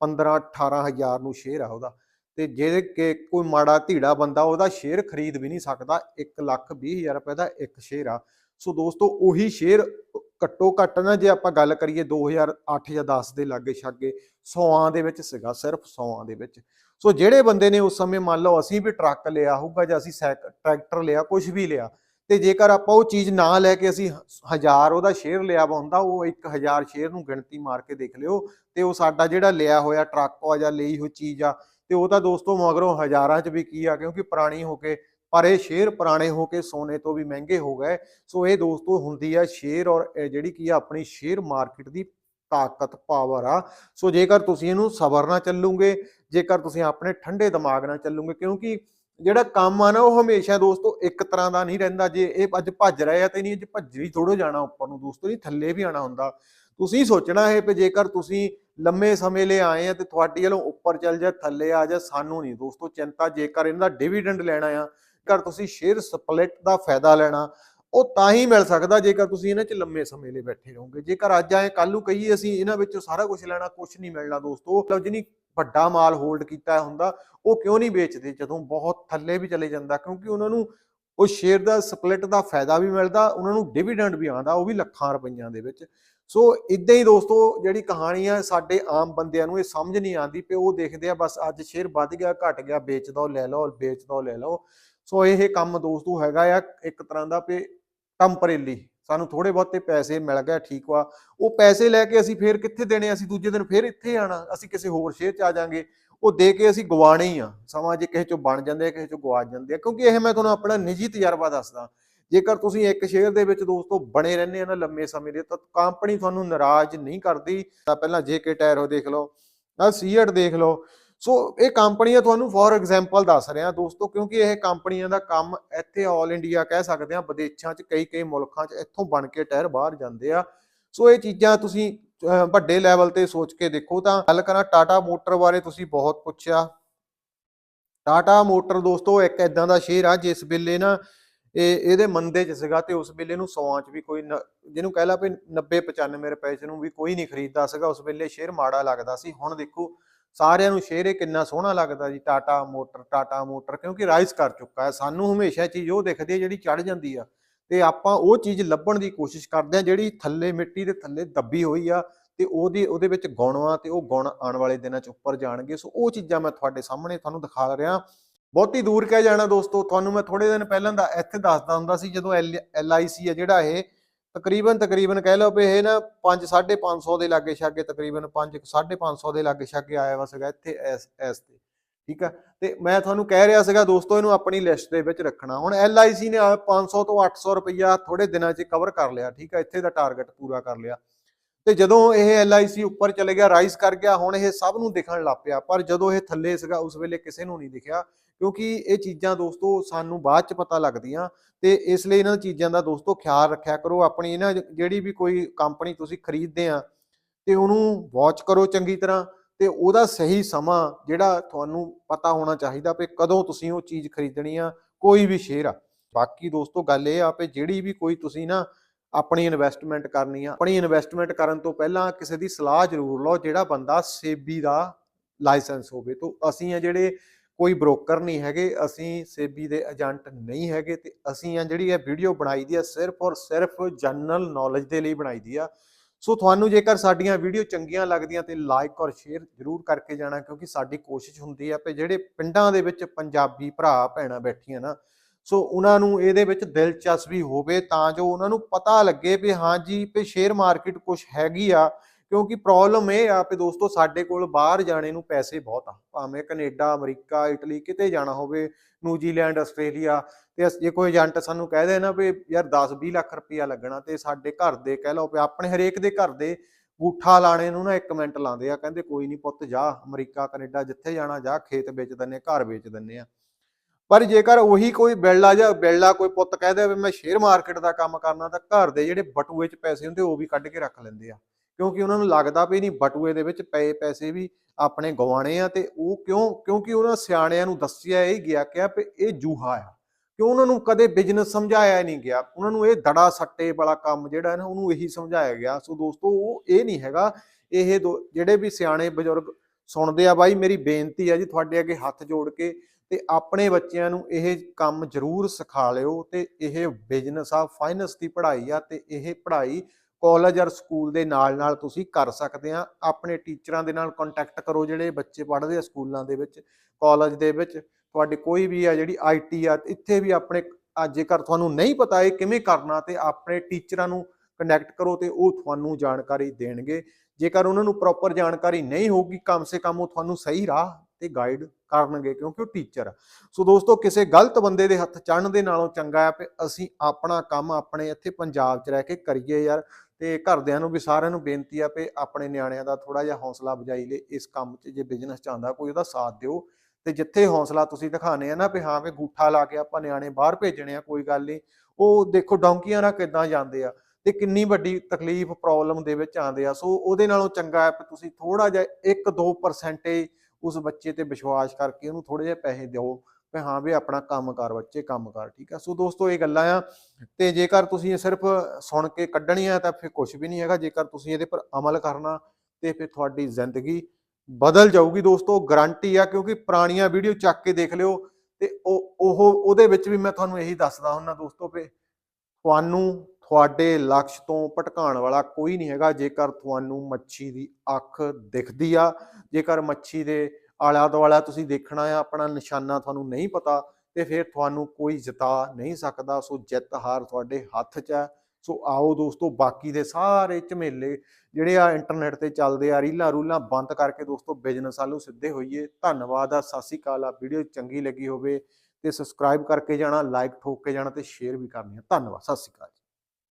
15 18 ਹਜ਼ਾਰ ਨੂੰ ਸ਼ੇਅਰ ਆ ਉਹਦਾ ਤੇ ਜੇ ਕਿ ਕੋਈ ਮਾੜਾ ਧੀੜਾ ਬੰਦਾ ਉਹਦਾ ਸ਼ੇਅਰ ਖਰੀਦ ਵੀ ਨਹੀਂ ਸਕਦਾ 1 ਲੱਖ 20 ਹਜ਼ਾਰ ਰੁਪਏ ਦਾ ਇੱਕ ਸ਼ੇਅਰ ਆ। ਸੋ ਦੋਸਤੋ, ਉਹੀ ਸ਼ੇਅਰ ਘੱਟੋ ਘੱਟ ਨਾ ਜੇ ਆਪਾਂ ਗੱਲ ਕਰੀਏ 2008 ਜਾਂ 10 ਦੇ ਲਾਗੇ ਛਾਗੇ 100ਾਂ ਦੇ ਵਿੱਚ ਸੀਗਾ, ਸਿਰਫ 100ਾਂ ਦੇ ਵਿੱਚ। ਸੋ ਜਿਹੜੇ ਬੰਦੇ ਨੇ ਉਸ ਸਮੇਂ ਮੰਨ ਲਓ ਅਸੀਂ ਵੀ ਟਰੱਕ ਲਿਆ ਹੋਊਗਾ ਜਾਂ ਅਸੀਂ ਸਾਈਕ ਟਰੈਕਟਰ ਲਿਆ ਕੁਝ ਵੀ ਲਿਆ ਤੇ ਜੇਕਰ ਆਪਾਂ ਉਹ ਚੀਜ਼ ਨਾ ਲੈ ਕੇ ਅਸੀਂ 1000 ਉਹਦਾ ਸ਼ੇਅਰ ਲਿਆ ਵਾ ਹੁੰਦਾ, ਉਹ 1000 ਸ਼ੇਅਰ ਨੂੰ ਗਿਣਤੀ ਮਾਰ ਕੇ ਦੇਖ ਲਿਓ ਤੇ ਉਹ ਸਾਡਾ ਜਿਹੜਾ ਲਿਆ ਹੋਇਆ ਟਰੱਕ ਆ ਜਾਂ ਲਈ ਹੋਈ ਚੀਜ਼ ਆ, ਤੇ ਉਹ ਤਾਂ ਦੋਸਤੋ ਮਗਰੋਂ ਹਜ਼ਾਰਾਂ 'ਚ ਵੀ ਕੀ ਆ, ਕਿਉਂਕਿ ਪੁਰਾਣੀ ਹੋ ਕੇ, ਪਰ ਇਹ ਸ਼ੇਅਰ ਪੁਰਾਣੇ ਹੋ ਕੇ ਸੋਨੇ ਤੋਂ ਵੀ ਮਹਿੰਗੇ ਹੋ ਗਏ, ਸੋ ਇਹ ਦੋਸਤੋ ਹੁੰਦੀ ਆ ਸ਼ੇਅਰ ਔਰ ਜਿਹੜੀ ਕੀ ਆ ਆਪਣੀ ਸ਼ੇਅਰ ਮਾਰਕੀਟ ਦੀ ਤਾਕਤ ਪਾਵਰ ਆ, ਸੋ ਜੇਕਰ ਤੁਸੀਂ ਇਹਨੂੰ ਸਬਰ ਨਾਲ ਚੱਲੋਗੇ, ਜੇਕਰ ਤੁਸੀਂ ਆਪਣੇ ਠੰਡੇ ਦਿਮਾਗ ਨਾਲ ਚੱਲੋਗੇ, ਕਿਉਂਕਿ ਜਿਹੜਾ ਕੰਮ ਆ ਨਾ, ਉਹ ਹਮੇਸ਼ਾ ਦੋਸਤੋ ਇੱਕ ਤਰ੍ਹਾਂ ਦਾ ਨਹੀਂ ਰਹਿੰਦਾ। ਜੇ ਇਹ ਅੱਜ ਭੱਜ ਰਹੇ ਆ ਤੇ ਨਹੀਂ, ਅੱਜ ਭੱਜ ਵੀ ਥੋੜੋ ਜਾਣਾ ਉੱਪਰ ਨੂੰ ਦੋਸਤੋ, ਨਹੀਂ ਥੱਲੇ ਵੀ ਆਣਾ ਹੁੰਦਾ। ਤੁਸੀਂ ਸੋਚਣਾ ਹੈ ਕਿ ਜੇਕਰ ਤੁਸੀਂ ਲੰਮੇ ਸਮੇਂ ਲਈ ਆਏ ਆ ਤੇ ਤੁਹਾਡੀ ਵੱਲੋਂ ਉੱਪਰ ਚੱਲ ਜਾ, ਥੱਲੇ ਆ ਜਾ, ਸਾਨੂੰ ਨਹੀਂ ਦੋਸਤੋ ਚਿੰਤਾ। ਜੇਕਰ ਇਹਦਾ ਡਿਵੀਡੈਂਡ ਲੈਣਾ ਆ, ਜੇਕਰ ਤੁਸੀਂ ਸ਼ੇਅਰ ਸਪਲਿਟ ਦਾ ਫਾਇਦਾ ਲੈਣਾ, ਉਹ ਤਾਂ ਹੀ ਮਿਲ ਸਕਦਾ ਜੇਕਰ ਤੁਸੀਂ ਇਹਨਾਂ 'ਚ ਲੰਮੇ ਸਮੇਂ ਲਈ ਬੈਠੇ ਰਹੋਗੇ। ਜੇਕਰ ਅੱਜ ਆਏ ਕੱਲ ਨੂੰ ਕਹੀਏ ਅਸੀਂ, ਇਹਨਾਂ ਵਿੱਚੋਂ ਸਾਰਾ ਕੁਝ ਲੈਣਾ ਕੁਝ ਨਹੀਂ ਮਿਲਣਾ ਦੋਸਤੋ। ਮਤਲਬ ਜਿਹਨੀ ਵੱਡਾ ਮਾਲ ਹੋਲਡ ਕੀਤਾ ਹੁੰਦਾ, ਉਹ ਕਿਉਂ ਨਹੀਂ ਵੇਚਦੇ? ਜਦੋਂ ਬਹੁਤ ਥੱਲੇ ਵੀ ਚਲੇ ਜਾਂਦਾ, ਕਿਉਂਕਿ ਉਹਨਾਂ ਨੂੰ ਉਹ ਸ਼ੇਅਰ ਦਾ ਸਪਲਿਟ ਦਾ ਫਾਇਦਾ ਵੀ ਮਿਲਦਾ, ਉਹਨਾਂ ਨੂੰ ਡਿਵੀਡੈਂਡ ਵੀ ਆਉਂਦਾ, ਉਹ ਵੀ ਲੱਖਾਂ ਰੁਪਈਆਂ ਦੇ ਵਿੱਚ। ਸੋ ਇਦਾਂ ਹੀ ਦੋਸਤੋ, ਜਿਹੜੀ ਕਹਾਣੀ ਆ, ਸਾਡੇ ਆਮ ਬੰਦਿਆਂ ਨੂੰ ਇਹ ਸਮਝ ਨਹੀਂ ਆਉਂਦੀ ਪਈ ਉਹ ਦੇਖਦੇ ਆ, ਬਸ ਅੱਜ ਸ਼ੇਅਰ ਵੱਧ ਗਿਆ, ਘਟ ਗਿਆ ਵੇਚ ਦੋ ਲੈ ਲਓ ਵੇਚ ਦੋ ਲੈ ਲਓ। ਸੋ ਇਹ ਕੰਮ ਦੋਸਤੋ ਹੈਗਾ ਆ ਇੱਕ ਤਰ੍ਹਾਂ ਦਾ ਪੇ ਟੈਂਪਰੇਰੀ ਸਾਨੂੰ ਥੋੜੇ ਬਹੁਤੇ ਪੈਸੇ ਮਿਲ ਗਏ, ਠੀਕ ਵਾ। ਉਹ ਪੈਸੇ ਲੈ ਕੇ ਅਸੀਂ ਫੇਰ ਕਿੱਥੇ ਦੇਣੇ? ਅਸੀਂ ਦੂਜੇ ਦਿਨ ਫੇਰ ਇੱਥੇ ਆਣਾ ਅਸੀਂ ਕਿਸੇ ਹੋਰ ਸ਼ੇਅਰ 'ਚ ਆ ਜਾਾਂਗੇ। ਉਹ ਦੇ ਕੇ ਅਸੀਂ ਗਵਾਣੇ ਹੀ ਆ। ਸਮਾਂ ਜੇ ਕਿਸੇ 'ਚੋਂ ਬਣ ਜਾਂਦੇ ਆ, ਕਿਸੇ 'ਚੋਂ ਗਵਾਚ ਜਾਂਦੇ ਆ। ਕਿਉਂਕਿ ਇਹ ਮੈਂ ਤੁਹਾਨੂੰ ਆਪਣਾ ਨਿੱਜੀ ਤਜਰਬਾ ਦੱਸਦਾ। ਜੇਕਰ ਤੁਸੀਂ ਇੱਕ ਸ਼ੇਅਰ ਦੇ ਵਿੱਚ ਦੋਸਤੋ ਬਣੇ ਰਹਿੰਦੇ ਆ ਨਾ ਲੰਮੇ ਸਮੇਂ ਦੇ, ਤਾਂ ਕੰਪਨੀ ਤੁਹਾਨੂੰ ਨਾਰਾਜ਼ ਨਹੀਂ ਕਰਦੀ। ਤਾਂ ਪਹਿਲਾਂ ਜੇਕੇ ਟਾਇਰ ਹੋ ਦੇਖ ਲਓ ਆ ਸੀਐਟ ਦੇਖ ਲਓ। ਸੋ ਇਹ ਕੰਪਨੀਆਂ ਤੁਹਾਨੂੰ ਫੋਰ ਐਗਜ਼ਾਮਪਲ ਦੱਸ ਰਿਹਾ ਦੋਸਤੋ, ਕਿਉਂਕਿ ਇਹ ਕੰਪਨੀਆਂ ਦਾ ਕੰਮ ਇੱਥੇ ਆਲ ਇੰਡੀਆ ਕਹਿ ਸਕਦੇ ਆ, ਵਿਦੇਸ਼ਾਂ 'ਚ, ਕਈ ਕਈ ਮੁਲਕਾਂ 'ਚ ਇੱਥੋਂ ਬਣ ਕੇ ਟਾਇਰ ਬਾਹਰ ਜਾਂਦੇ ਆ। ਸੋ ਇਹ ਚੀਜ਼ਾਂ ਤੁਸੀਂ ਵੱਡੇ ਲੈਵਲ ਤੇ ਸੋਚ ਕੇ ਦੇਖੋ ਤਾਂ ਗੱਲ ਕਰਾਂ ਟਾਟਾ ਮੋਟਰ ਬਾਰੇ ਤੁਸੀਂ ਬਹੁਤ ਪੁੱਛਿਆ। ਟਾਟਾ ਮੋਟਰ ਦੋਸਤੋ, ਇੱਕ ਇਦਾਂ ਦਾ ਸ਼ੇਅਰ ਆ, ਜਿਸ ਵੇਲੇ ਨਾ ਇਹ, ਇਹਦੇ ਮੰਦੇ ਚ ਸੀਗਾ ਤੇ ਉਸ ਵੇਲੇ ਨੂੰ 100 ਚ ਵੀ ਕੋਈ ਜਿਹਨੂੰ ਕਹਿ ਲਾ ਵੀ 90 95 ਰੁਪਏ ਚ ਨੂੰ ਵੀ ਕੋਈ ਨਹੀਂ ਖਰੀਦਦਾ ਸੀਗਾ, ਉਸ ਵੇਲੇ ਸ਼ੇਅਰ ਮਾੜਾ ਲੱਗਦਾ ਸੀ। ਹੁਣ ਦੇਖੋ ਸਾਰਿਆਂ ਨੂੰ ਸ਼ੇਰ ਇਹ ਕਿੰਨਾ ਸੋਹਣਾ ਲੱਗਦਾ ਜੀ, ਟਾਟਾ ਮੋਟਰ ਟਾਟਾ ਮੋਟਰ, ਕਿਉਂਕਿ ਰਾਈਜ਼ ਕਰ ਚੁੱਕਾ ਹੈ। ਸਾਨੂੰ ਹਮੇਸ਼ਾ ਚੀਜ਼ ਉਹ ਦਿਖਦੀ ਹੈ ਜਿਹੜੀ ਚੜ ਜਾਂਦੀ ਆ। ਤੇ ਆਪਾਂ ਉਹ ਚੀਜ਼ ਲੱਭਣ ਦੀ ਕੋਸ਼ਿਸ਼ ਕਰਦੇ ਆ ਜਿਹੜੀ ਥੱਲੇ ਮਿੱਟੀ ਦੇ ਥੱਲੇ ਦੱਬੀ ਹੋਈ ਆ ਤੇ ਉਹਦੀ, ਉਹਦੇ ਵਿੱਚ ਗੁਣ ਆ ਤੇ ਉਹ ਗੁਣ ਆਉਣ ਵਾਲੇ ਦਿਨਾਂ ਚ ਉੱਪਰ ਜਾਣਗੇ। ਸੋ ਉਹ ਚੀਜ਼ਾਂ ਮੈਂ ਤੁਹਾਡੇ ਸਾਹਮਣੇ ਤੁਹਾਨੂੰ ਦਿਖਾ ਰਿਹਾ। ਬਹੁਤੀ ਦੂਰ ਕਹਿ ਜਾਣਾ ਦੋਸਤੋ? ਤੁਹਾਨੂੰ ਮੈਂ ਥੋੜੇ ਦਿਨ ਪਹਿਲਾਂ ਦਾ ਇੱਥੇ ਦੱਸਦਾ ਹੁੰਦਾ ਸੀ ਜਦੋਂ ਐਲ ਆਈ ਸੀ ਆ ਜਿਹੜਾ ਇਹ ਤਕਰੀਬਨ ਤਕਰੀਬਨ ਕਹਿ ਲਓ ਵੀ ਇਹ ਨਾ 5 550 ਦੇ ਲਾਗੇ ਛਾਗੇ ਤਕਰੀਬਨ 5 550 ਦੇ ਲਾਗੇ ਛਾਗੇ ਆਇਆ ਵਾ ਸੀਗਾ ਇੱਥੇ ਐਸ ਐਸ ਤੇ। ਠੀਕ ਆ? ਤੇ ਮੈਂ ਤੁਹਾਨੂੰ ਕਹਿ ਰਿਹਾ ਸੀਗਾ ਦੋਸਤੋ ਇਹਨੂੰ ਆਪਣੀ ਲਿਸਟ ਦੇ ਵਿੱਚ ਰੱਖਣਾ। ਹੁਣ ਐਲ ਆਈ ਸੀ ਨੇ ਆ 500 ਤੋਂ 800 ਰੁਪਇਆ ਥੋੜੇ ਦਿਨਾਂ 'ਚ ਕਵਰ ਕਰ ਲਿਆ, ਠੀਕ ਆ? ਇੱਥੇ ਦਾ ਟਾਰਗੇਟ ਪੂਰਾ ਕਰ ਲਿਆ। ਤੇ ਜਦੋਂ ਇਹ ਐਲ ਆਈ ਸੀ ਉੱਪਰ ਚਲੇ ਗਿਆ ਰਾਈਜ਼ ਕਰ ਗਿਆ, ਹੁਣ ਇਹ ਸਭ ਨੂੰ ਦਿਖਣ ਲੱਗ ਪਿਆ। ਪਰ ਜਦੋਂ ਇਹ ਥੱਲੇ ਸੀਗਾ, ਉਸ ਵੇਲੇ ਕਿਸੇ ਨੂੰ ਨਹੀਂ ਦਿਖਿਆ। ਕਿਉਂਕਿ ਇਹ ਚੀਜ਼ਾਂ ਦੋਸਤੋ ਸਾਨੂੰ ਬਾਅਦ ਚ ਪਤਾ ਲੱਗਦੀਆਂ ਤੇ ਇਸ ਲਈ ਇਹਨਾਂ ਚੀਜ਼ਾਂ ਦਾ ਦੋਸਤੋ ਖਿਆਲ ਰੱਖਿਆ ਕਰੋ। ਆਪਣੀ ਇਹਨਾਂ ਜਿਹੜੀ ਵੀ ਕੋਈ ਕੰਪਨੀ ਤੁਸੀਂ ਖਰੀਦਦੇ ਆ ਤੇ ਉਹਨੂੰ ਵਾਚ ਕਰੋ ਚੰਗੀ ਤਰ੍ਹਾਂ ਤੇ ਉਹਦਾ ਸਹੀ ਸਮਾਂ ਜਿਹੜਾ ਤੁਹਾਨੂੰ ਪਤਾ ਹੋਣਾ ਚਾਹੀਦਾ ਵੀ ਕਦੋਂ ਤੁਸੀਂ ਉਹ ਚੀਜ਼ ਖਰੀਦਣੀ ਆ, ਕੋਈ ਵੀ ਸ਼ੇਅਰ ਆ। ਬਾਕੀ ਦੋਸਤੋ ਗੱਲ ਇਹ ਆ ਵੀ ਜਿਹੜੀ ਵੀ ਕੋਈ ਤੁਸੀਂ ਨਾ ਆਪਣੀ ਇਨਵੈਸਟਮੈਂਟ ਕਰਨੀ ਆ, ਆਪਣੀ ਇਨਵੈਸਟਮੈਂਟ ਕਰਨ ਤੋਂ ਪਹਿਲਾਂ ਕਿਸੇ ਦੀ ਸਲਾਹ ਜ਼ਰੂਰ ਲਓ ਜਿਹੜਾ ਬੰਦਾ ਸੇਬੀ ਦਾ ਲਾਇਸੈਂਸ ਹੋਵੇ। ਤੋਂ ਅਸੀਂ ਆ ਜਿਹੜੇ ਕੋਈ ਬ੍ਰੋਕਰ ਨਹੀਂ ਹੈਗੇ, ਅਸੀਂ ਸੇਬੀ ਦੇ ਏਜੰਟ ਨਹੀਂ ਹੈਗੇ ਤੇ ਅਸੀਂ ਆ ਜਿਹੜੀ ਇਹ ਵੀਡੀਓ ਬਣਾਈ ਦੀ ਆ ਸਿਰਫ ਔਰ ਸਿਰਫ ਜਨਰਲ ਨੌਲੇਜ ਦੇ ਲਈ ਬਣਾਈ ਦੀ ਆ। ਸੋ ਤੁਹਾਨੂੰ ਜੇਕਰ ਸਾਡੀਆਂ ਵੀਡੀਓ ਚੰਗੀਆਂ ਲੱਗਦੀਆਂ ਤੇ ਲਾਈਕ ਔਰ ਸ਼ੇਅਰ ਜ਼ਰੂਰ ਕਰਕੇ ਜਾਣਾ ਕਿਉਂਕਿ ਸਾਡੀ ਕੋਸ਼ਿਸ਼ ਹੁੰਦੀ ਆ ਕਿ ਜਿਹੜੇ ਪਿੰਡਾਂ ਦੇ ਵਿੱਚ ਪੰਜਾਬੀ ਭਰਾ ਭੈਣਾਂ ਬੈਠੀਆਂ ਨਾ, ਸੋ ਉਹਨਾਂ ਨੂੰ ਇਹਦੇ ਵਿੱਚ ਦਿਲਚਸਪੀ ਹੋਵੇ ਤਾਂ ਜੋ ਉਹਨਾਂ ਨੂੰ ਪਤਾ ਲੱਗੇ ਵੀ ਹਾਂ ਜੀ, ਵੀ ਸ਼ੇਅਰ ਮਾਰਕੀਟ ਕੁਝ ਹੈਗੀ ਆ ਕਿਉਂਕਿ ਪ੍ਰੋਬਲਮ ਇਹ ਆ ਕਿ ਦੋਸਤੋ, ਸਾਡੇ ਕੋਲ ਬਾਹਰ ਜਾਣੇ ਨੂੰ ਪੈਸੇ ਬਹੁਤ ਆ। ਭਾਵੇਂ ਕੈਨੇਡਾ, ਅਮਰੀਕਾ, ਇਟਲੀ ਕਿਤੇ ਜਾਣਾ ਹੋਵੇ, ਨਿਊਜ਼ੀਲੈਂਡ, ਆਸਟ੍ਰੇਲੀਆ ਤੇ ਜੇ ਕੋਈ ਏਜੰਟ ਸਾਨੂੰ ਕਹਿ ਦੇ ਨਾ ਵੀ ਯਾਰ 10-20 ਲੱਖ ਰੁਪਇਆ ਲੱਗਣਾ ਤੇ ਸਾਡੇ ਘਰ ਦੇ ਕਹਿ ਲਓ ਵੀ ਆਪਣੇ ਹਰੇਕ ਦੇ ਘਰ ਦੇ ਗੂਠਾ ਲਾਣੇ ਨੂੰ ਨਾ ਇੱਕ ਮਿੰਟ ਲਾਉਂਦੇ ਆ, ਕਹਿੰਦੇ ਕੋਈ ਨਹੀਂ ਪੁੱਤ ਜਾ ਅਮਰੀਕਾ, ਕੈਨੇਡਾ ਜਿੱਥੇ ਜਾਣਾ ਜਾ ਖੇਤ ਵੇਚ ਦਿੰਨੇ ਘਰ ਵੇਚ ਦਿੰਨੇ ਆ। ਪਰ ਜੇਕਰ ਉਹੀ ਕੋਈ ਬਿੱਲਾ ਜਾਂ ਬਿੱਲਾ ਕੋਈ ਪੁੱਤ ਕਹਿ ਦੇ ਵੀ ਮੈਂ ਸ਼ੇਅਰ ਮਾਰਕੀਟ ਦਾ ਕੰਮ ਕਰਨਾ ਤਾਂ ਘਰ ਦੇ ਜਿਹੜੇ ਬਟੂਏ 'ਚ ਪੈਸੇ ਹੁੰਦੇ ਉਹ ਵੀ ਕੱਢ ਕੇ ਰੱਖ ਲੈਂਦੇ ਆ। ਕਿਉਂਕਿ ਉਹਨਾਂ ਨੂੰ ਲੱਗਦਾ ਵੀ ਨਹੀਂ ਬਟੂਏ ਦੇ ਵਿੱਚ ਪਏ ਪੈਸੇ ਵੀ ਆਪਣੇ ਗਵਾਣੇ ਆ ਤੇ ਉਹ ਕਿਉਂ, ਕਿਉਂਕਿ ਉਹਨਾਂ ਸਿਆਣਿਆਂ ਨੂੰ ਦੱਸਿਆ ਇਹ ਗਿਆ ਕਿ ਇਹ ਜੂਹਾ ਆ। ਕਿਉਂ ਉਹਨਾਂ ਨੂੰ ਕਦੇ ਬਿਜ਼ਨਸ ਸਮਝਾਇਆ ਨਹੀਂ ਗਿਆ? ਉਹਨਾਂ ਨੂੰ ਇਹ ਦੜਾ ਸੱਟੇ ਵਾਲਾ ਕੰਮ ਜਿਹੜਾ ਹੈ ਨਾ ਉਹਨੂੰ ਇਹੀ ਸਮਝਾਇਆ ਗਿਆ। ਸੋ ਦੋਸਤੋ, ਉਹ ਇਹ ਨਹੀਂ ਹੈਗਾ। ਇਹ ਦੋ- ਜਿਹੜੇ ਵੀ ਸਿਆਣੇ ਬਜ਼ੁਰਗ ਸੁਣਦੇ ਆ, ਬਾਈ ਮੇਰੀ ਬੇਨਤੀ ਆ ਜੀ ਤੁਹਾਡੇ ਅੱਗੇ ਹੱਥ ਜੋੜ ਕੇ ਤੇ ਆਪਣੇ ਬੱਚਿਆਂ ਨੂੰ ਇਹ ਕੰਮ ਜ਼ਰੂਰ ਸਿਖਾ ਲਿਓ ਤੇ ਇਹ ਬਿਜ਼ਨਸ ਆ ਫਾਈਨੈਂਸ ਦੀ ਪੜ੍ਹਾਈ ਆ ਤੇ ਇਹ ਪੜ੍ਹਾਈ ਕਾਲਜ ਔਰ ਸਕੂਲ ਦੇ ਨਾਲ ਨਾਲ ਤੁਸੀਂ ਕਰ ਸਕਦੇ ਆ। ਆਪਣੇ ਟੀਚਰਾਂ ਦੇ ਨਾਲ ਕੰਟੈਕਟ ਕਰੋ ਜਿਹੜੇ ਬੱਚੇ ਪੜ੍ਹਦੇ ਆ ਸਕੂਲਾਂ ਦੇ ਵਿੱਚ, ਕਾਲਜ ਦੇ ਵਿੱਚ। ਤੁਹਾਡੇ ਕੋਈ ਵੀ ਆ ਜਿਹੜੀ ਆਈਟੀ ਆ, ਇੱਥੇ ਵੀ ਆਪਣੇ ਜੇਕਰ ਤੁਹਾਨੂੰ ਨਹੀਂ ਪਤਾ ਇਹ ਕਿਵੇਂ ਕਰਨਾ ਤੇ ਆਪਣੇ ਟੀਚਰਾਂ ਨੂੰ ਕਨੈਕਟ ਕਰੋ ਤੇ ਉਹ ਤੁਹਾਨੂੰ ਜਾਣਕਾਰੀ ਦੇਣਗੇ। ਜੇਕਰ ਉਹਨਾਂ ਨੂੰ ਪ੍ਰੋਪਰ ਜਾਣਕਾਰੀ ਨਹੀਂ ਹੋਊਗੀ, ਕਮ ਸੇ ਕਮ ਉਹ ਤੁਹਾਨੂੰ ਸਹੀ ਰਾਹ ਤੇ ਗਾਈਡ ਕਰਨਗੇ ਕਿਉਂਕਿ ਉਹ ਟੀਚਰ ਆ। ਸੋ ਦੋਸਤੋ, ਕਿਸੇ ਗਲਤ ਬੰਦੇ ਦੇ ਹੱਥ ਚੜਨ ਦੇ ਨਾਲੋਂ ਚੰਗਾ ਆ ਕਿ ਅਸੀਂ ਆਪਣਾ ਕੰਮ ਆਪਣੇ ਇੱਥੇ ਪੰਜਾਬ 'ਚ ਰਹਿ ਕੇ ਕਰੀਏ ਯਾਰ। ਤੇ ਘਰਦਿਆਂ ਨੂੰ ਵੀ ਸਾਰਿਆਂ ਨੂੰ ਬੇਨਤੀ ਆ ਵੀ ਆਪਣੇ ਨਿਆਣਿਆਂ ਦਾ ਥੋੜਾ ਜਿਹਾ ਹੌਸਲਾ ਬਜਾਈ ਲਈ ਇਸ ਕੰਮ 'ਚ ਜੇ ਬਿਜ਼ਨਸ ਚਾਹੁੰਦਾ ਕੋਈ ਉਹਦਾ ਸਾਥ ਦਿਓ। ਤੇ ਜਿੱਥੇ ਹੌਸਲਾ ਤੁਸੀਂ ਦਿਖਾਣੇ ਆ ਨਾ ਵੀ ਹਾਂ ਵੀ ਗੂਠਾ ਲਾ ਕੇ ਆਪਾਂ ਨਿਆਣੇ ਬਾਹਰ ਭੇਜਣੇ ਆ, ਕੋਈ ਗੱਲ ਨਹੀਂ। ਉਹ ਦੇਖੋ ਡੌਂਕੀਆਂ ਨਾਲ ਕਿੱਦਾਂ ਜਾਂਦੇ ਆ ਤੇ ਕਿੰਨੀ ਵੱਡੀ ਤਕਲੀਫ ਪ੍ਰੋਬਲਮ ਦੇ ਵਿੱਚ ਆਉਂਦੇ ਆ। ਸੋ ਉਹਦੇ ਨਾਲੋਂ ਚੰਗਾ ਹੈ ਕਿ ਤੁਸੀਂ ਥੋੜਾ ਜਿਹਾ 1-2% ਉਸ ਬੱਚੇ ਤੇ ਵਿਸ਼ਵਾਸ ਕਰਕੇ ਉਹਨੂੰ ਥੋੜੇ ਜਿਹੇ ਪੈਸੇ ਦਿਓ। ਕਿ ਹਾਂ ਵੀ ਆਪਣਾ ਕੰਮ ਕਰ ਬੱਚੇ, ਕੰਮ ਕਰ, ਠੀਕ ਆ? ਸੋ ਦੋਸਤੋ, ਇਹ ਗੱਲਾਂ ਆ ਤੇ ਜੇਕਰ ਤੁਸੀਂ ਇਹ ਸਿਰਫ ਸੁਣ ਕੇ ਕੱਢਣੀ ਤਾਂ ਫਿਰ ਕੁਝ ਵੀ ਨਹੀਂ ਹੈਗਾ। ਜੇਕਰ ਤੁਸੀਂ ਇਹਦੇ ਪਰ ਅਮਲ ਕਰਨਾ ਤੇ ਫਿਰ ਤੁਹਾਡੀ ਜ਼ਿੰਦਗੀ ਬਦਲ ਜਾਊਗੀ ਦੋਸਤੋ। ਗਾਰੰਟੀ ਆ, ਕਿਉਂਕਿ ਪੁਰਾਣੀਆਂ ਵੀਡੀਓ ਚੱਕ ਕੇ ਦੇਖ ਲਿਓ ਤੇ ਉਹ ਉਹ, ਉਹਦੇ ਵਿੱਚ ਵੀ ਮੈਂ ਤੁਹਾਨੂੰ ਇਹੀ ਦੱਸਦਾ ਹੁੰਦਾ ਦੋਸਤੋ ਵੀ ਤੁਹਾਨੂੰ ਤੁਹਾਡੇ ਲਕਸ਼ ਤੋਂ ਭਟਕਾਉਣ ਵਾਲਾ ਕੋਈ ਨਹੀਂ ਹੈਗਾ। ਜੇਕਰ ਤੁਹਾਨੂੰ ਮੱਛੀ ਦੀ ਅੱਖ ਦਿਖਦੀ ਆ, ਜੇਕਰ ਮੱਛੀ ਦੇ ਆਲਾ ਦੁਆਲਾ ਤੁਸੀਂ ਦੇਖਣਾ ਆ, ਆਪਣਾ ਨਿਸ਼ਾਨਾ ਤੁਹਾਨੂੰ ਨਹੀਂ ਪਤਾ ਤੇ ਫਿਰ ਤੁਹਾਨੂੰ ਕੋਈ ਜਿਤਾ ਨਹੀਂ ਸਕਦਾ। ਸੋ ਜਿੱਤ ਹਾਰ ਤੁਹਾਡੇ ਹੱਥ 'ਚ ਹੈ। ਸੋ ਆਓ ਦੋਸਤੋ, ਬਾਕੀ ਦੇ ਸਾਰੇ ਝਮੇਲੇ ਜਿਹੜੇ ਆ ਇੰਟਰਨੈਟ ਤੇ ਚੱਲਦੇ ਆ, ਰੀਲਾਂ ਰੂਲਾਂ ਬੰਦ ਕਰਕੇ ਦੋਸਤੋ ਬਿਜ਼ਨਸ ਵੱਲੋਂ ਸਿੱਧੇ ਹੋਈਏ। ਧੰਨਵਾਦ ਆ, ਸਤਿ ਸ਼੍ਰੀ ਅਕਾਲ ਆ। ਵੀਡੀਓ ਚੰਗੀ ਲੱਗੀ ਹੋਵੇ ਤੇ ਸਬਸਕ੍ਰਾਈਬ ਕਰਕੇ ਜਾਣਾ, ਲਾਈਕ ਠੋਕ ਕੇ ਜਾਣਾ ਤੇ ਸ਼ੇਅਰ ਵੀ ਕਰਨੀ ਆ। ਧੰਨਵਾਦ, ਸਤਿ ਸ਼੍ਰੀ ਅਕਾਲ